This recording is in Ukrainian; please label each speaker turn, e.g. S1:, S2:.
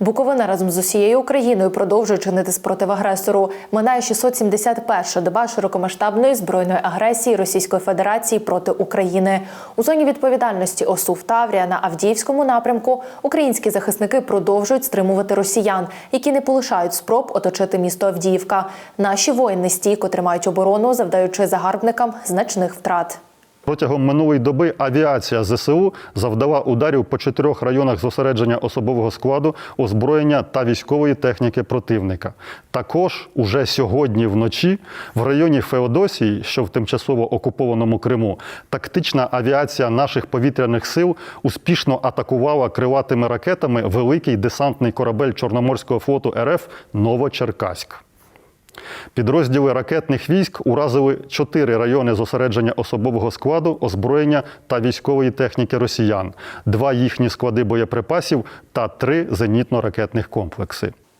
S1: Буковина разом з усією Україною продовжує чинити спротив агресору. Минає 671 доба широкомасштабної збройної агресії Російської Федерації проти України. У зоні відповідальності ОСУ в Таврія на Авдіївському напрямку українські захисники продовжують стримувати росіян, які не полишають спроб оточити місто Авдіївка. Наші воїни стійко тримають оборону, завдаючи загарбникам значних втрат.
S2: Протягом минулої доби авіація ЗСУ завдала ударів по чотирьох районах зосередження особового складу, озброєння та військової техніки противника. Також уже сьогодні вночі в районі Феодосії, що в тимчасово окупованому Криму, тактична авіація наших повітряних сил успішно атакувала крилатими ракетами великий десантний корабель Чорноморського флоту РФ Новочеркаськ. Підрозділи ракетних військ уразили чотири райони зосередження особового складу, озброєння та військової техніки росіян, два їхні склади боєприпасів та три зенітно-ракетних комплекси.